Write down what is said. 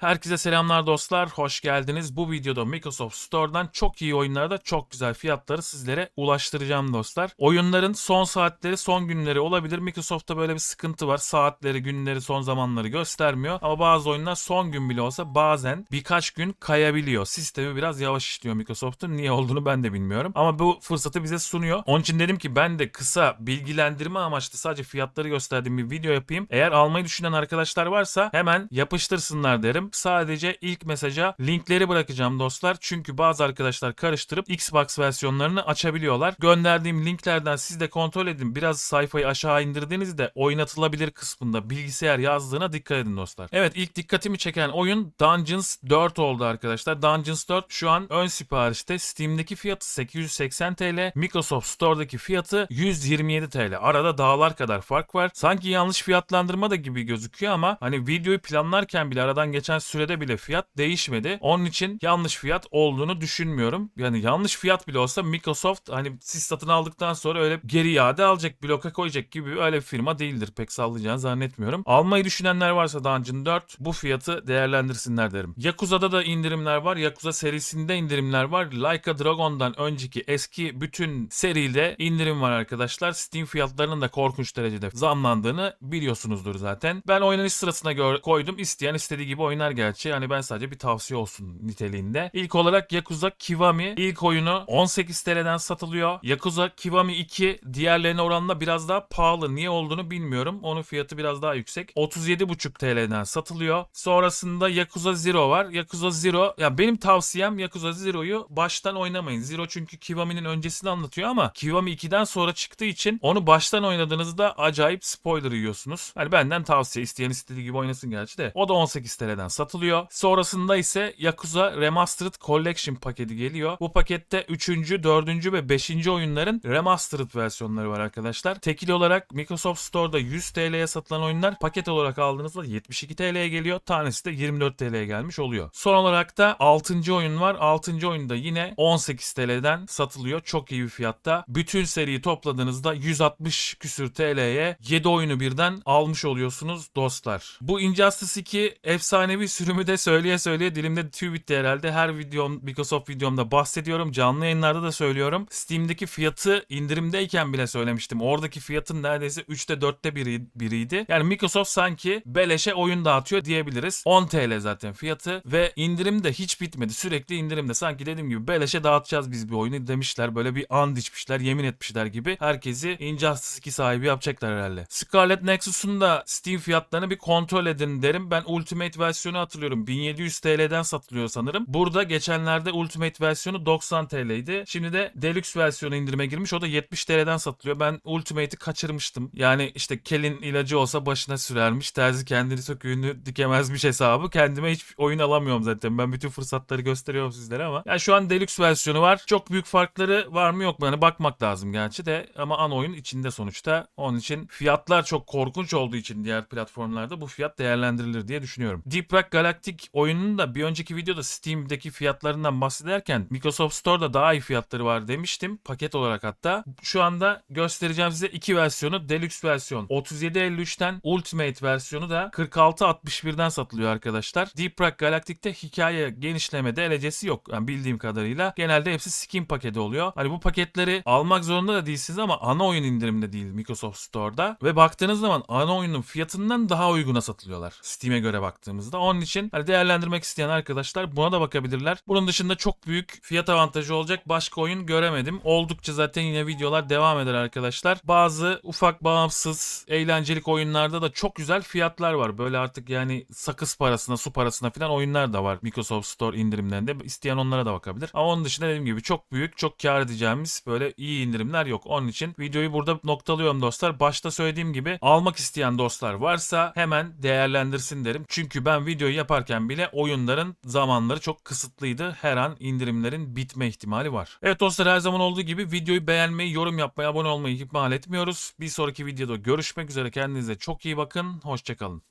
Herkese selamlar dostlar, hoş geldiniz. Bu videoda Microsoft Store'dan çok iyi oyunlarda çok güzel fiyatları sizlere ulaştıracağım dostlar. Oyunların son saatleri, son günleri olabilir. Microsoft'ta böyle bir sıkıntı var. Saatleri, günleri, son zamanları göstermiyor. Ama bazı oyunlar son gün bile olsa bazen birkaç gün kayabiliyor. Sistemi biraz yavaş işliyor Microsoft'un. Niye olduğunu ben de bilmiyorum. Ama bu fırsatı bize sunuyor. Onun için dedim ki ben de kısa bilgilendirme amaçlı sadece fiyatları gösterdiğim bir video yapayım. Eğer almayı düşünen arkadaşlar varsa hemen yapıştırsınlar derim. Sadece ilk mesaja linkleri bırakacağım dostlar. Çünkü bazı arkadaşlar karıştırıp Xbox versiyonlarını açabiliyorlar. Gönderdiğim linklerden siz de kontrol edin. Biraz sayfayı aşağı indirdiğinizde oynatılabilir kısmında bilgisayar yazdığına dikkat edin dostlar. Evet ilk dikkatimi çeken oyun Dungeons 4 oldu arkadaşlar. Dungeons 4 şu an ön siparişte. Steam'deki fiyatı 880 TL. Microsoft Store'daki fiyatı 127 TL. Arada dağlar kadar fark var. Sanki yanlış fiyatlandırma da gibi gözüküyor ama hani videoyu planlarken bile aradan geçen sürede bile fiyat değişmedi. Onun için yanlış fiyat olduğunu düşünmüyorum. Yani yanlış fiyat bile olsa Microsoft hani siz satın aldıktan sonra öyle geri iade alacak, bloka koyacak gibi öyle bir firma değildir. Pek sallayacağını zannetmiyorum. Almayı düşünenler varsa Dungeon 4 bu fiyatı değerlendirsinler derim. Yakuza'da da indirimler var. Yakuza serisinde indirimler var. Like a Dragon'dan önceki eski bütün seride indirim var arkadaşlar. Steam fiyatlarının da korkunç derecede zamlandığını biliyorsunuzdur zaten. Ben oynanış sırasına koydum. İsteyen istediği gibi oynar gerçi. Yani ben sadece bir tavsiye olsun niteliğinde. İlk olarak Yakuza Kiwami ilk oyunu 18 TL'den satılıyor. Yakuza Kiwami 2 diğerlerine oranla biraz daha pahalı. Niye olduğunu bilmiyorum. Onun fiyatı biraz daha yüksek. 37,5 TL'den satılıyor. Sonrasında Yakuza Zero var. Yakuza Zero ya benim tavsiyem Yakuza Zero'yu baştan oynamayın. Zero çünkü Kiwami'nin öncesini anlatıyor ama Kiwami 2'den sonra çıktığı için onu baştan oynadığınızda acayip spoiler yiyorsunuz. Hani benden tavsiye isteyen istediği gibi oynasın gerçi de. O da 18 TL'den satılıyor. Sonrasında ise Yakuza Remastered Collection paketi geliyor. Bu pakette 3. 4. ve 5. oyunların remastered versiyonları var arkadaşlar. Tekil olarak Microsoft Store'da 100 TL'ye satılan oyunlar paket olarak aldığınızda 72 TL'ye geliyor. Tanesi de 24 TL'ye gelmiş oluyor. Son olarak da 6. oyun var. 6. oyunda yine 18 TL'den satılıyor. Çok iyi bir fiyatta. Bütün seriyi topladığınızda 160 küsür TL'ye 7 oyunu birden almış oluyorsunuz dostlar. Bu Injustice 2 efsanevi sürümü de söyleye söyleye dilimde tüy bitti herhalde. Her videom Microsoft videomda bahsediyorum. Canlı yayınlarda da söylüyorum. Steam'deki fiyatı indirimdeyken bile söylemiştim. Oradaki fiyatın neredeyse 3'te 4'te biri, biriydi. Yani Microsoft sanki beleşe oyun dağıtıyor diyebiliriz. 10 TL zaten fiyatı ve indirim de hiç bitmedi. Sürekli indirimde. Sanki dediğim gibi beleşe dağıtacağız biz bir oyunu demişler. Böyle bir and içmişler, yemin etmişler gibi. Herkesi Injustice 2 sahibi yapacaklar herhalde. Scarlet Nexus'un da Steam fiyatlarını bir kontrol edin derim. Ben Ultimate versiyonu hatırlıyorum. 1700 TL'den satılıyor sanırım. Burada geçenlerde Ultimate versiyonu 90 TL'ydi. Şimdi de Deluxe versiyonu indirime girmiş. O da 70 TL'den satılıyor. Ben Ultimate'i kaçırmıştım. Yani işte kelin ilacı olsa başına sürermiş. Terzi kendini söküğünü dikemezmiş hesabı. Kendime hiç oyun alamıyorum zaten. Ben bütün fırsatları gösteriyorum sizlere ama. Yani şu an Deluxe versiyonu var. Çok büyük farkları var mı yok mu? Yani bakmak lazım gerçi de. Ama ana oyun içinde sonuçta. Onun için fiyatlar çok korkunç olduğu için diğer platformlarda bu fiyat değerlendirilir diye düşünüyorum. Deep Rock Galactic oyununun da bir önceki videoda Steam'deki fiyatlarından bahsederken Microsoft Store'da daha iyi fiyatları var demiştim. Paket olarak hatta. Şu anda göstereceğim size iki versiyonu. Deluxe versiyon 37.53'ten Ultimate versiyonu da 46.61'den satılıyor arkadaşlar. Deep Rock Galactic'te hikaye genişleme derecesi yok. Yani bildiğim kadarıyla. Genelde hepsi skin paketi oluyor. Hani bu paketleri almak zorunda da değilsiniz ama ana oyun indiriminde değil Microsoft Store'da. Ve baktığınız zaman ana oyunun fiyatından daha uyguna satılıyorlar. Steam'e göre baktığımızda. Onun için hani değerlendirmek isteyen arkadaşlar buna da bakabilirler. Bunun dışında çok büyük fiyat avantajı olacak başka oyun göremedim. Oldukça zaten yine videolar devam eder arkadaşlar. Bazı ufak bağımsız eğlencelik oyunlarda da çok güzel fiyatlar var. Böyle artık yani sakız parasına, su parasına falan oyunlar da var Microsoft Store indirimlerinde. İsteyen onlara da bakabilir. Ama onun dışında dediğim gibi çok büyük, çok kar edeceğimiz böyle iyi indirimler yok. Onun için videoyu burada noktalıyorum dostlar. Başta söylediğim gibi almak isteyen dostlar varsa hemen değerlendirsin derim. Çünkü ben videoyu yaparken bile oyunların zamanları çok kısıtlıydı. Her an indirimlerin bitme ihtimali var. Evet dostlar her zaman olduğu gibi videoyu beğenmeyi, yorum yapmayı, abone olmayı ihmal etmiyoruz. Bir sonraki videoda görüşmek üzere. Kendinize çok iyi bakın. Hoşçakalın.